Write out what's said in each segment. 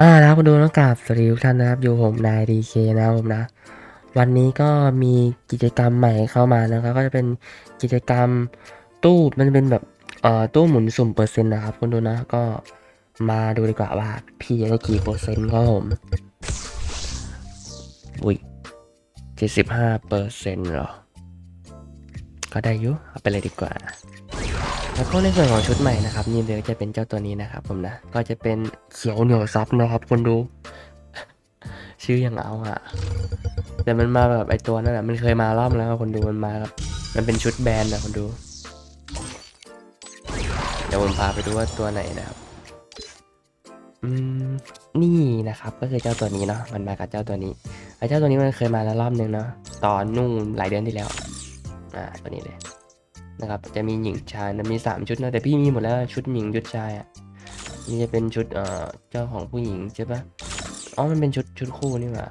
อ่านะครับมาดูน้องกราบสวัสดีทุกท่านนะครับอยู่ผมนายดีเคนะครับผมนะ วันนี้ก็มีกิจกรรมใหม่เข้ามานะครับ ก็จะเป็นกิจกรรมตู้มันเป็นแบบเอ่อตู้หมุนสุ่มเปอร์เซ็นต์นะครับคุณดูนะก็มาดูดีกว่าว่าพี่จะได้กี่เปอร์เซ็นต์ครับผมอุ้ยเจ็ดสิบห้าเปอร์เซ็นต์เหรอ ก็ได้อยุเอาไปเลยดีกว่า แล้วก็ในส่วนของชุดใหม่นะครับนี่เลยจะเป็นเจ้าตัวนี้นะครับ ผมนะ ก็จะเป็นเขียวเหนียวซับนะครับคนดู ชื่ออย่างเอาอะแต่มันมาแบบไอตัวนั่นแหละมันเคยมารอบแล้วคนดูมันมาครับมันเป็นชุดแบรนด์นะคนดู เดี๋ยวผมพาไปดูว่าตัวไหนนะครับ อืมนี่นะครับ ก็คือเจ้าตัวนี้เนาะมันมากับเจ้าตัวนี้ไอเจ้าตัวนี้มันเคยมาแล้วรอบนึงเนาะตอนนู่นหลายเดือนที่แล้ว อ่าตัวนี้เลย นะครับจะมีหญิงชายนะมีสามชุดนะแต่พี่มีหมดแล้วชุดหญิงชุดชายอะนี่จะเป็นชุดเอ่อเจ้าของผู้หญิงใช่ปะอ๋อมันเป็นชุดชุดคู่นี่หว่า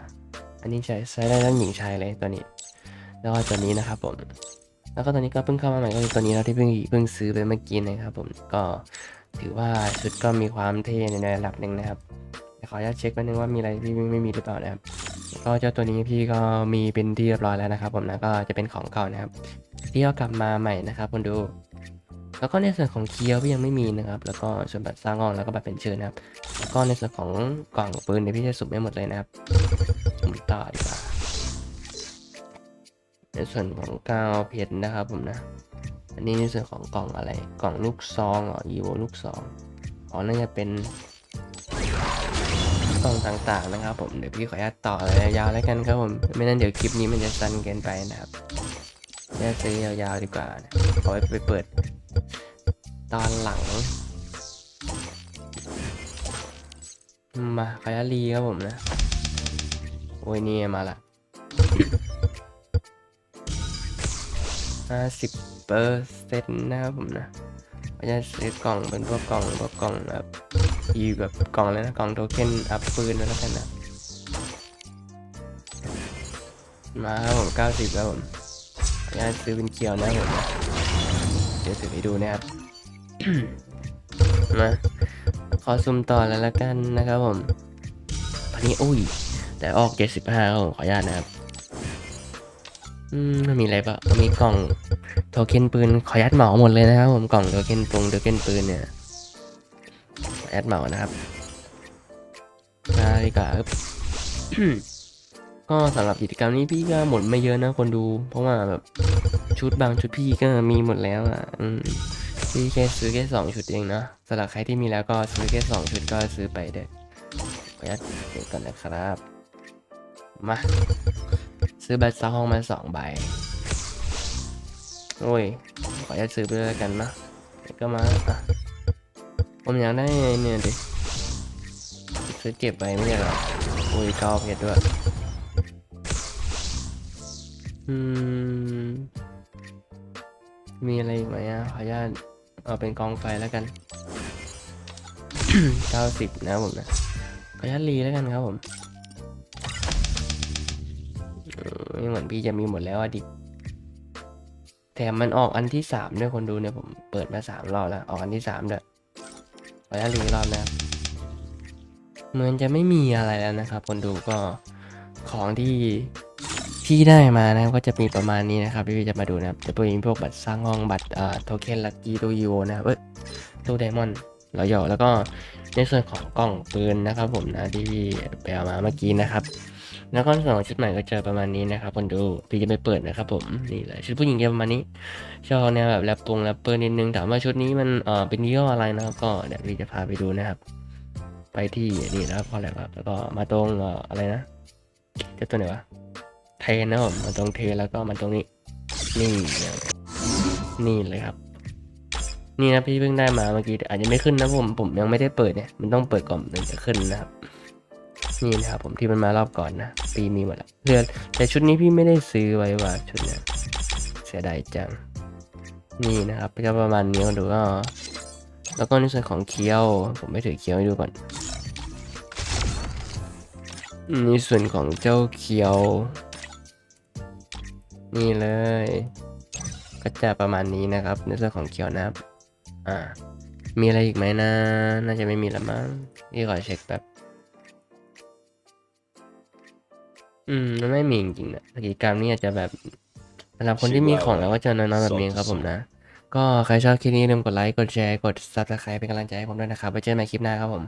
อันนี้ใช้ใช้ได้ทั้งหญิงชายเลยตัวนี้ แล้วก็ตัวนี้นะครับผมแล้วก็ตัวนี้ก็เพิ่งเข้ามาใหม่ก็คือตัวนี้เราที่เพิ่งเพิ่งซื้อไปเมื่อกี้นะครับผมก็ถือว่าชุดก็มีความเท่ในระดับหนึ่งนะครับขออนุญาตเช็คแป๊บนึงว่ามีอะไรที่ไม่มีหรือเปล่านะครับก็เจ้าตัวนี้พี่ก็มีเป็นที่เรียบร้อยแล้วนะครับ ผมนะก็จะเป็นของเก่านะครับ เอากลับมาใหม่นะครับคนดู แล้วก็ในส่วนของเคียวพี่ยังไม่มีนะครับ แล้วก็ส่วนบัตรสร้างห้องแล้วก็บัตรเป็นเชิญนะครับ แล้วก็ในส่วนของกล่องปืนเนี่ยพี่จะสุ่มไม่หมดเลยนะครับสุ่มต่อดีกว่าในส่วนของกาวเพชรนะครับผมนะ อันนี้ในส่วนของกล่องอะไร กล่องลูกซองอ๋ออีโวลูกซองอ๋อน่าจะเป็นกล่องต่างๆนะครับผม เดี๋ยวพี่ขออนุญาตต่อเลยยาวแล้วกันครับผม ไม่นั้นเดี๋ยวคลิปนี้มันจะสั้นเกินไปนะครับ แยกซื้อยาวๆดีกว่าเอาไว้ไปเปิด ตอนหลัง มาคายาลีครับผมนะ โอ้ยนี่มาละห้าสิบเปอร์เซ็นต์นะครับผมนะก็จะซื้อกล่องเป็นพวกกล่องพวกกล่องแบบอีแบบกล่องเลยนะกล่องโทเค็นอัพปืนแล้วกันนะมาครับผมเก้าสิบแล้วผม ขออนุญาตซื้อเป็นเกียวนะผมเดี๋ยวถือให้ดูนะครับมาขอซุ่มต่อแล้วละกันนะครับผมอันนี้อุ้ย แต่ออก75ครับผมขออนุญาตนะครับ อืมไม่มีอะไรปะมีกล่องโทเค็นปืนขออนุญาตเหมาหมดเลยนะครับผมกล่องโทเค็นปงโทเค็นปืนเนี่ยขออนุญาตเหมานะครับมาดีกว่าครับ ก็สำหรับกิจกรรมนี้พี่ก็หมดไม่เยอะนะคนดู เพราะว่าแบบชุดบางชุดพี่ก็มีหมดแล้วอะพี่แค่ซื้อแค่สองชุดเองนะสำหรับใครที่มีแล้วก็ซื้อแค่สองชุดก็ซื้อไปเด้อขออนุญาตเก็บก่อนนะครับ มา ซื้อบัตรซาห้องมาสองใบโอ้ยขออนุญาตซื้อไปเลยแล้วกันนะก็มาอะผมอยากได้เนี่ยดิซื้อเก็บไปไม่ใช่หรอโอ้ยก้าเพชรด้วย อืม มีอะไรอีกไหมอะ ขออนุญาตเอาเป็นกองไฟแล้วกัน เก้าสิบนะครับผมนะ ขออนุญาตรีแล้วกันครับผมเออไม่เหมือนพี่จะมีหมดแล้วอะดิแถมมันออกอันที่สามด้วยคนดูเนี่ยผมเปิดมาสามรอบแล้ว ออกอันที่สามด้วยขออนุญาตรีรอบนะครับเหมือนจะไม่มีอะไรแล้วนะครับ คนดูก็ของที่ ที่ได้มานะครับก็จะมีประมาณนี้นะครับที่พี่จะมาดูนะครับจะเป็นพวกบัตรสร้างห้องบัตรเอ่อโทเค็นลักกี้ตู้ยูนะครับเอ้ยตู้ไดมอนด์รอยแล้วก็ในส่วนของกล่องปืนนะครับผมนะที่พี่ไปเอามาเมื่อกี้นะครับแล้วก็ส่วนของชุดใหม่ก็จะประมาณนี้นะครับคนดูพี่จะไปเปิดนะครับผมนี่แหละชุดผู้หญิงจะประมาณนี้ชอบแนวแบบแรปปงแรปเปอร์นิดนึงถามว่าชุดนี้มันเอ่อเป็นยี่ห้ออะไรนะครับก็เดี๋ยวพี่จะพาไปดูนะครับ ไปที่นี่นะครับพอแล้วครับแล้วก็มาตรงเอ่ออะไรนะเจ้าตัวไหนวะ ทรนนะผมมาตรงเทแล้วก็มาตรงนี้ นี่ นี่เลยครับ นี่นะพี่เพิ่งได้มาเมื่อกี้อาจจะไม่ขึ้นนะผมผมยังไม่ได้เปิดเนี่ยมันต้องเปิดก่อนถึงจะขึ้นนะครับนี่นะครับผมที่มันมารอบก่อนนะปีมีหมดแล้วเรือแต่ชุดนี้พี่ไม่ได้ซื้อไว้ว่าชุดเนี้ยเสียดายจัง นี่นะครับก็ประมาณนี้ดูก็แล้วก็ในส่วนของเคี้ยว ผมไม่ถือเคี้ยวให้ดูก่อนในส่วนของเจ้าเคี้ยว นี่เลย ก็จะประมาณนี้นะครับในส่วนของเขียวนะครับอ่า มีอะไรอีกไหมนะ น่าจะไม่มีละมั้งที่ขอเช็คแบบ อืมมันไม่มีจริงๆนะกิจกรรมนี้อาจจะแบบสำหรับคนที่มีของแล้วก็จะน้อยๆแบบนี้ครับผมนะ ก็ใครชอบคลิปนี้ลืมกดไลค์ กดแชร์ กดซับสไครป์เป็นกำลังใจให้ผมด้วยนะครับไว้เจอกันใหม่คลิปหน้าครับผม